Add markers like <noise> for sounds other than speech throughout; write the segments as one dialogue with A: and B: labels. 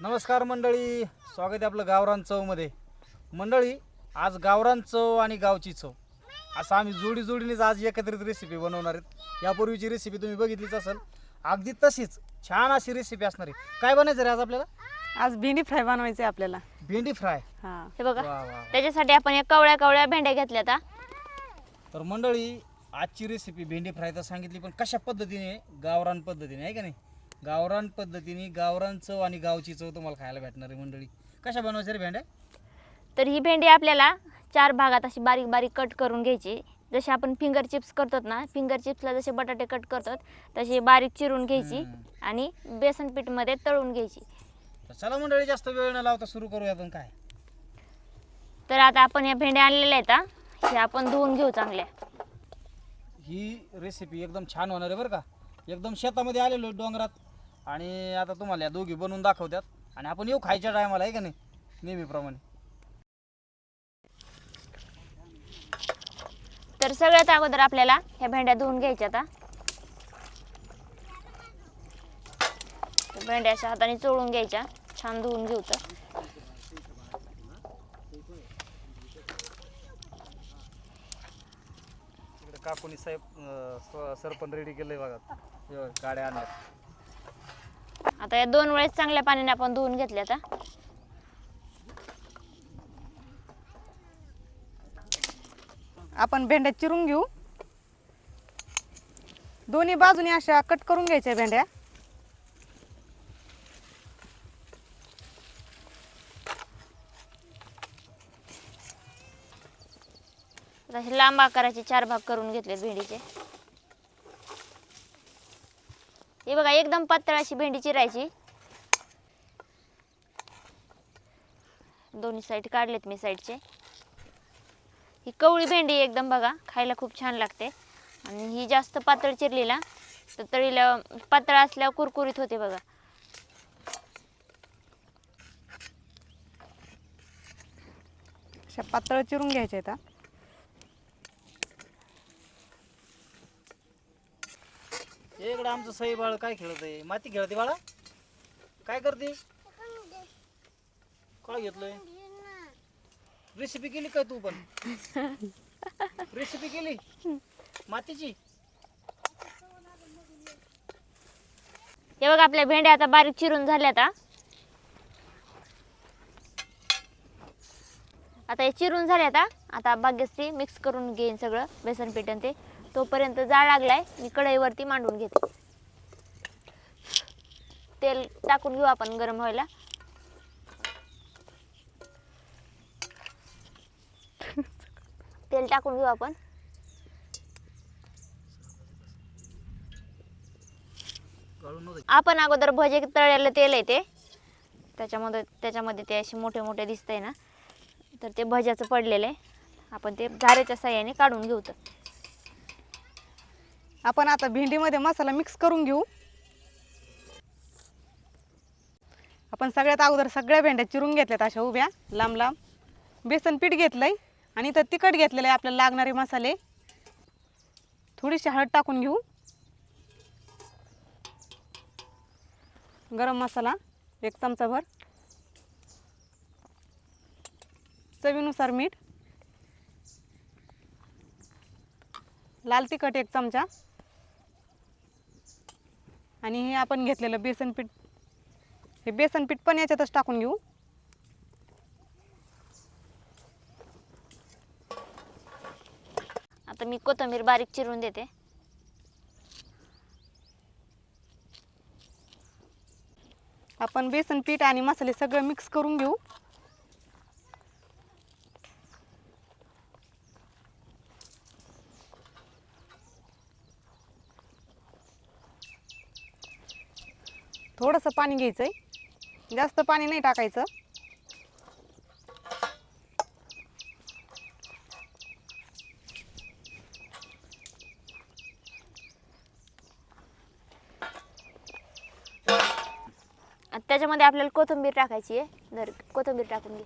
A: नमस्कार मंडळी स्वागत आहे आपलं गावरान चवमध्ये मंडळी आज गावरान चव आणि गावची चव. असं आम्ही जोडी जोडीनेच आज एकत्रित रेसिपी बनवणार आहेत. यापूर्वीची रेसिपी तुम्ही बघितलीच असेल. अगदी तशीच छान अशी रेसिपी असणार आहे. काय बनायचं रे आज आपल्याला?
B: आज भेंडी फ्राय बनवायचे आपल्याला.
A: भेंडी फ्राय?
B: हा.
C: हे बघा.
A: वा वा
C: त्याच्यासाठी आपण या कवळ्या कवळ्या भेंड्या घेतल्यात हा.
A: तर मंडळी आजची रेसिपी भेंडी फ्राय तर सांगितली पण कशा पद्धतीने गावरान पद्धतीने आहे का नाही? गावरान पद्धतीने गावरान चव आणि गावची चव तुम्हाला खायला भेटणार आहे मंडळी. कशा बनवायच्या रे भेंड्या?
C: तर ही भेंडी आपल्याला चार भागात अशी बारीक बारीक कट करून घ्यायची. जसे आपण फिंगर चिप्स करतात ना फिंगर चिप्सला जसे बटाटे कट करतात तशी बारीक चिरून घ्यायची. आणि बेसन पीठमध्ये तळून घ्यायची.
A: तर चला मंडळी जास्त वेळ न लावता सुरू करूया आपण काय?
C: तर आता आपण या भेंड्या आणलेल्या आहेत हा. हे आपण धुवून घेऊ चांगल्या.
A: ही रेसिपी एकदम छान होणार आहे बरं का. एकदम शेतामध्ये आलेलो आहे डोंगरात. आणि आता तुम्हाला या दोघी बनवून दाखवतात आणि आपण येऊ खायच्या टायमाला आहे का नाही? नेहमीप्रमाणे.
C: तर सगळ्यात अगोदर आपल्याला ह्या भेंड्या धुवून घ्यायच्या आता. तर भेंड्या अशा हाताने चोळून घ्यायच्या. छान धुवून घेऊ तर.
A: तिकडे काकुनी साहेब सरपण रेडी केलंय बघा. बघा, गाड्या आणल्यात.
C: आता या दोन वेळेस चांगल्या पाण्याने आपण धुवून घेतल्या आता
B: आपण भेंड्या चिरून घेऊ. दोन्ही बाजूने अशा कट करून घ्यायच्या भेंड्या.
C: हे लांब आकाराचे चार भाग करून घेतलेत भेंडीचे. हे बघा एकदम पातळ अशी भेंडी चिरायची. दोन्ही साईड काढलेत मी साईडचे ही कवळी भेंडी एकदम बघा खायला खूप छान लागते. आणि ही जास्त पातळ चिरलेला तर तळीला पातळ असल्यावर कुरकुरीत होते बघा.
B: अशा पातळ चिरून घ्यायच्या आहेत हा.
A: हे इकडं आमचं सई बाळ काय खेळत आहे माती खेळते बाळा. काय करते? काय घेतलंय? रेसिपी केली काय तू पण? रेसिपी केली? मातीची?
C: हे बघ आपल्या भेंड्या आता बारीक चिरून झाल्या आता आता हे चिरून झाले आता आता बागेसरी मिक्स करून घेईन सगळं बेसन पेटन ते. तोपर्यंत जाळ लागलाय मी कढईवरती मांडून घेते. तेल टाकून घेऊ आपण गरम व्हायला. तेल टाकून घेऊ आपण. आपण अगोदर भजे तळलेलं तेल आहे ते. त्याच्यामध्ये त्याच्यामध्ये ते असे मोठे मोठे दिसत आहे ना. तर ते भज्याचं पडलेलं आहे. आपण ते झारेच्या साह्याने काढून घेऊ तर.
B: आपण आता भेंडीमध्ये मसाला मिक्स करून घेऊ. आपण सगळ्यात अगोदर सगळ्या भेंड्या चिरून घेतल्यात अशा उभ्या लांब लांब. बेसन पीठ घेतलंय आणि इथं तिखट घेतलेलं आहे आपल्याला लागणारे मसाले. थोडीशी हळद टाकून घेऊ. गरम मसाला एक चमचाभर. चवीनुसार मीठ. लाल तिखट एक चमचा. आणि हे आपण घेतलेलं बेसन पीठ. हे बेसन पीठ पण याच्यातच टाकून घेऊ.
C: आता मी कोथिंबीर बारीक चिरून देते.
B: आपण बेसन पीठ आणि मसाले सगळं मिक्स करून घेऊ. थोडंसं पाणी घ्यायचं आहे जास्त पाणी नाही टाकायचं.
C: त्याच्यामध्ये आपल्याला कोथिंबीर टाकायची आहे. जर कोथिंबीर टाकून घे.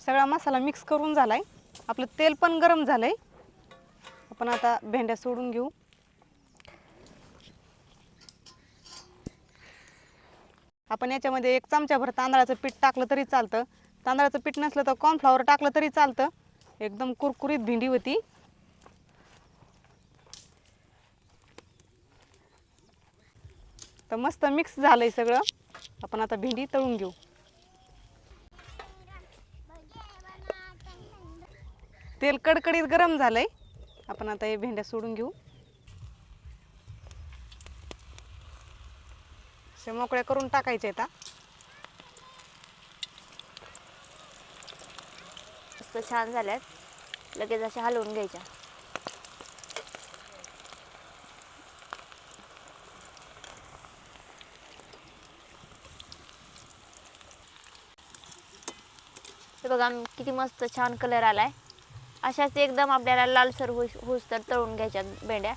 B: सगळा मसाला मिक्स करून झालाय. आपलं तेल पण गरम झालंय. आपण आता भेंड्या सोडून घेऊ. आपण याच्यामध्ये एक चमच्याभर तांदळाचं पीठ टाकलं तरी चालतं. तांदळाचं पीठ नसलं तर कॉर्नफ्लॉवर टाकलं तरी चालतं. एकदम कुरकुरीत भेंडी होती. तर मस्त मिक्स झालंय सगळं. आपण आता भेंडी तळून घेऊ. तेल कडकडीत गरम झालंय. आपण आता हे भेंड्या सोडून घेऊ. अशा मोकळ्या करून टाकायच्या आता
C: मस्त छान झाल्यात. लगेच अशा हलवून घ्यायच्या. हे बघा किती मस्त छान कलर आलाय. अशाच एकदम आपल्याला लालसर होस होस तर तळून घ्यायच्या भेंड्या.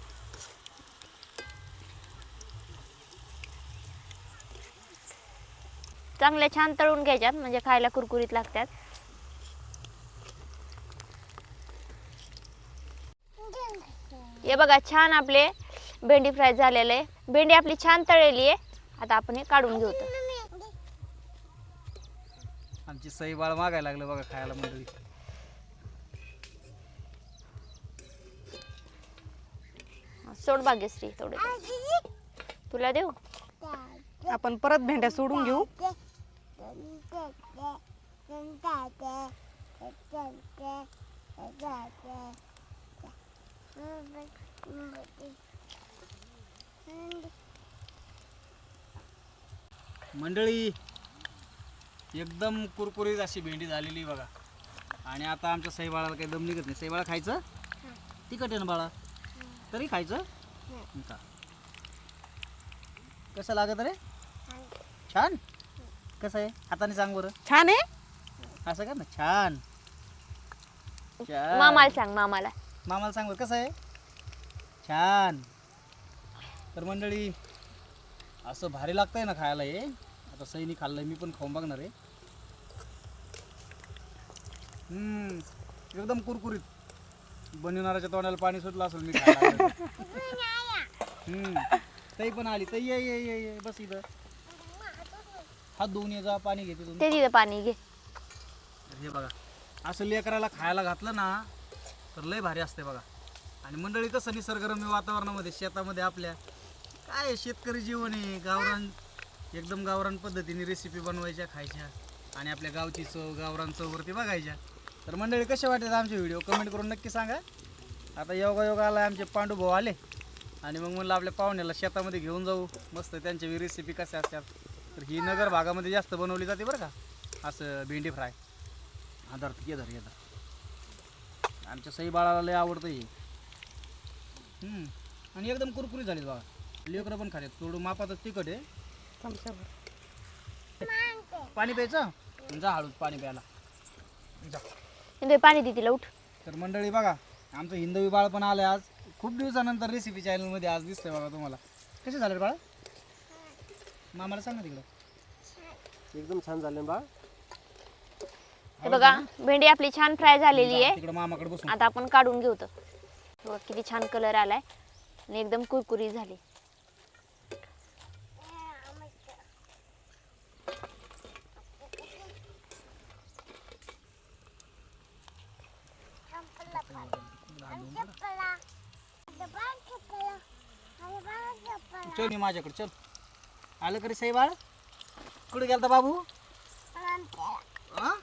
C: चांगल्या छान तळून घ्यायच्यात म्हणजे खायला कुरकुरीत लागतात. हे बघा छान आपले भेंडी फ्राय झालेले. भेंडी आपली छान तळलेली आहे. आता आपण हे काढून घेऊ तर.
A: आमची सई बाळ मागायला लागलं बघा खायला मंडळी.
C: सोड भाग्यश्री थोडे तुला देऊ?
B: आपण परत भेंड्या सोडून घेऊ.
A: मंडळी एकदम कुरकुरीत अशी भेंडी झालेली बघा. आणि आता आमच्या सई बाळाला काही दम निघत नाही. सई बाळा खायचं तिखट आहे ना बाळा? तरी खायचं? का? कसं लागत रे? छान. कसं आहे? हाताने सांग बरं.
B: छान आहे?
A: असं का? ना छान. छान.
C: मामाला सांग मामाला.
A: मामाला सांग बरं कसं आहे? छान. तर मंडळी असं भारी लागतंय ना खायला हे. आता सईनी खाल्लंय मी पण खाऊन बघणार आहे. हम्म, एकदम कुरकुरीत. बनवणाऱ्याच्या तोंडाला पाणी सुटलं असेल मी खायला लागल्यावर. हम्म. तई पण आली. तई ये ये ये ये. बस इथं. हात धुवून ये जा पाणी घेते तुम्ही
C: ते तिथं पाणी घे.
A: हे बघा असं लेकराला खायला घातलं ना तर लय भारी असते बघा. आणि मंडळी कसं निसर्गरम्य वातावरणामध्ये शेतामध्ये आपल्या काय आहे, शेतकरी जीवन आहे. गावरान एकदम गावरान पद्धतीने रेसिपी बनवायच्या खायच्या. आणि आपल्या गावची चव गावरान चववरती बघायच्या. तर मंडळी कसे वाटतात आमचे व्हिडिओ? कमेंट करून नक्की सांगा. आता योगा योगा आला आमचे पांडू भाऊ आले. आणि मग म्हणलं आपल्या पाहुण्याला शेतामध्ये घेऊन जाऊ. मस्त त्यांच्या रेसिपी कशा असतात. तर ही नगर भागामध्ये जास्त बनवली जाते बरं का. असं भेंडी फ्राय. हा धर ये धर ये धर. आमच्या सई बाळाला लय आवडतं हे. आणि एकदम कुरकुरी झाली बघा लेकरं पण खातात. थोडं मापातच तिखट आहे. पाणी प्यायचं? जा हळूच पाणी प्यायला. जा.
C: पाणी दे तिला उठ.
A: तर मंडळी बघा आमचं हिंदवी बाळ पण आलं आज. खूप दिवसानंतर रेसिपी चॅनलमध्ये आज दिसतंय बघा तुम्हाला. कसे झाले रे बाळ? मामाला सांगा तिकडं.
D: एकदम छान झाले बा
C: हे बघा भेंडी आपली छान फ्राय झालेली आहे.
A: तिकडं मामाकडे बसून.
C: आता आपण काढून घेऊ तर बघा किती छान कलर आलाय. आणि एकदम कुरकुरी झाली.
A: चल मी माझ्याकडे चल. आलं का रे सई बाळ? कुठे गेलता बाबू? हा?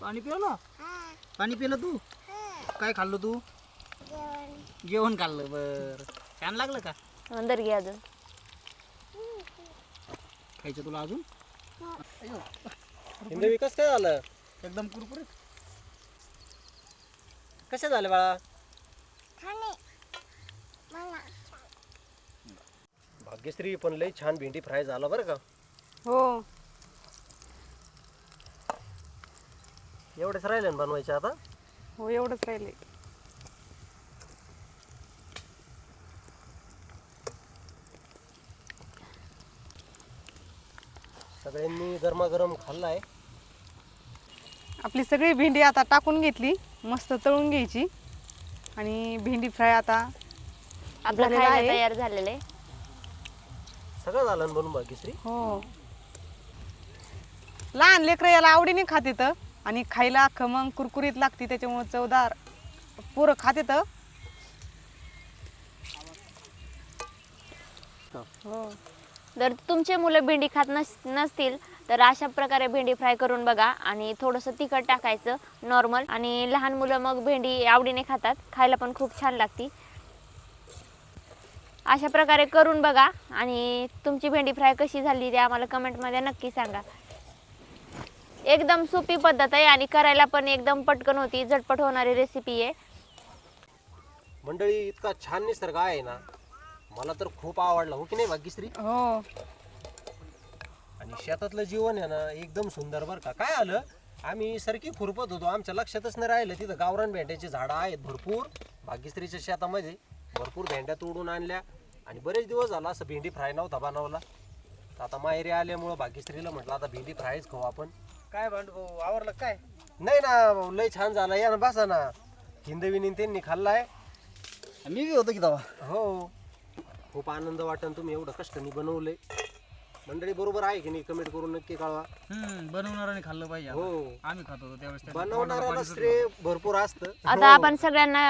A: पाणी पिलं? पाणी पिलं तू? काय खाल्लं तू? जेवण खाल्लं बर. छान लागलं का?
C: नंतर घे अजून.
A: खायचं तुला अजून?
D: हिंदवी विकास काय झालं
A: एकदम कुरकुरीत.
D: कसे झाले बाळा? भाग्यश्री पण लई छान भेंडी फ्राय झाला बरं का.
B: हो.
D: एवढेच राहिले ना बनवायचे आता?
B: हो एवढंच राहिले.
D: सगळ्यांनी गरमागरम खाल्लाय.
B: आपली सगळी भेंडी आता टाकून घेतली मस्त तळून घ्यायची. आणि भेंडी फ्राय आता
C: आपलं
B: झालेलं
C: खायला
B: आहे.
C: तयार झालेलं आहे.
D: सगळं झालं ना भाग्यश्री
B: हो. लहान लेकरं याला आवडीने खात येतं आणि खायला खमंग कुरकुरीत लागते त्याच्यामुळं चवदार पोरं खात येतं हो.
C: जर तुमचे मुलं भेंडी खात नस नसतील तर अशा प्रकारे भेंडी फ्राय करून बघा. आणि थोडंसं तिखट टाकायचं नॉर्मल. आणि लहान मुलं मग भेंडी आवडीने खातात. खायला पण खूप छान लागती. अशा प्रकारे करून बघा. आणि तुमची भेंडी फ्राय कशी झाली ते आम्हाला कमेंटमध्ये नक्की सांगा. एकदम सोपी पद्धत आहे आणि करायला पण एकदम पटकन होती झटपट होणारी रेसिपी आहे.
D: मंडळी इतका छान निसर्ग आहे ना. मला तर खूप आवडला हो की नाही भाग्यश्री?
B: हो.
D: आणि शेतातलं जीवन आहे ना एकदम सुंदर बरं का. काय आलं? आम्ही सरकी खुरपत होतो. आमच्या लक्षातच नाही राहिलं तिथं गावरान भेंड्याची झाडं आहेत भरपूर. भाग्यश्रीच्या शेतामध्ये. भरपूर भेंड्या तोडून आणल्या. आणि बरेच दिवस झाला असं भेंडी फ्राय नव्हता बनवला. तर आता माहेरी आल्यामुळं भाग्यश्रीला म्हटलं आता भेंडी फ्रायच खाऊ आपण.
A: काय भांडू भाऊ आवरलं काय?
D: नाही ना लय छान झाला. या ना बसा ना. हिंदविनी त्यांनी खाल्लाय.
A: मी बी होतो की तेव्हा
D: हो. खूप आनंद वाटन तुम्ही एवढं कष्टाने बनवलंय मंडळी बरोबर आहे की नाही? कमेंट करून नक्की कळवा.
A: हम्म बनवणाऱ्याने खाल्लं पाहिजे.
D: हो.
A: आम्ही खात होतो त्यावेळेस
D: बनवणाऱ्याला. श्रेय भरपूर असतं.
C: आता आपण सगळ्यांना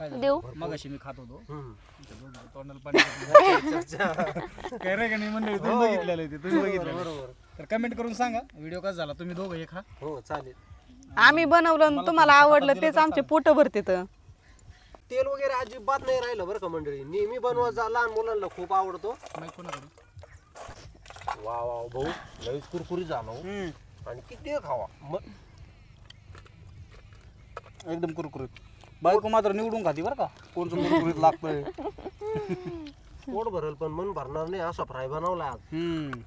C: देऊ?
A: मगाशी मी खात होतो. तोंडाला पाणी. <laughs> काय रे का नाही मंडळी तुम्ही बघितलेलं ते तुम्ही बघितलं
D: बरोबर.
A: तर कमेंट करून सांगा व्हिडिओ कसा झाला? तुम्ही दोघं हे खा.
D: हो चालेल.
B: आम्ही बनवलं आणि तुम्हाला आवडलं तेच आमचे पोट भरते तर
D: तेल वगैरे अजिबात नाही राहिलं बरं का मंडळी. नेहमी बनवा जा लहान मुलांना खूप आवडतो.
A: कोणाकडे
D: वा वा भाऊ लईच कुरकुरी झाला हो. आणि किती खावा. म-
A: एकदम कुरकुरीत. बायको मात्र निवडून खाती बरं का. कोणचं कुरकुरीत लागतंय.
D: पोट भरल पण मन भरणार नाही असा फ्राय बनवला आज.
A: हम्म.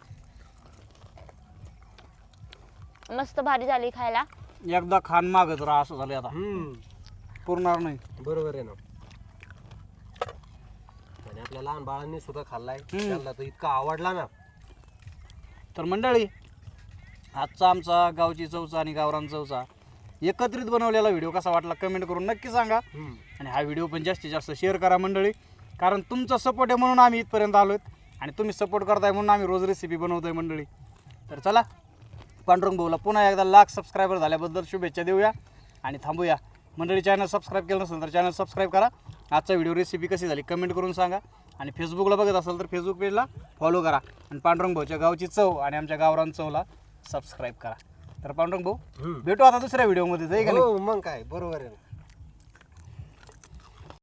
C: मस्त भारी झाली खायला.
A: एकदा खान मागत राहा असं झालं आता.
D: हम्म.
A: पुरणार नाही.
D: बरोबर आहे ना. आणि आपल्या लहान बाळांनी सुद्धा खाल्लाय. त्यांना तर इतका आवडला ना.
A: तर मंडळी आजचा आमचा गावची चवचा आणि गावरान चवचा एकत्रित बनवलेला व्हिडिओ कसा वाटला कमेंट करून नक्की सांगा. आणि हा व्हिडिओ पण जास्तीत जास्त शेअर करा मंडळी. कारण तुमचा सपोर्ट आहे म्हणून आम्ही इथपर्यंत आलो आणि तुम्ही सपोर्ट करताय म्हणून आम्ही रोज रेसिपी बनवतोय मंडळी. तर चला पांडुरंग भाऊला पुन्हा एकदा लाख सबस्क्रायबर झाल्याबद्दल शुभेच्छा देऊया. आणि थांबूया. मंडळी चॅनल सबस्क्राईब केलं नसेल तर चॅनल सबस्क्राईब करा. आजचा व्हिडिओ रेसिपी कशी झाली कमेंट करून सांगा. आणि फेसबुकला बघत असाल तर फेसबुक पेजला फॉलो करा. आणि पांडुरंग भाऊच्या गावची चव आणि आमच्या गावरान चवला सबस्क्राईब करा. तर पांडुरंग भाऊ. भेटू आता दुसऱ्या का नाही
D: हो मग काय बरोबर आहे ना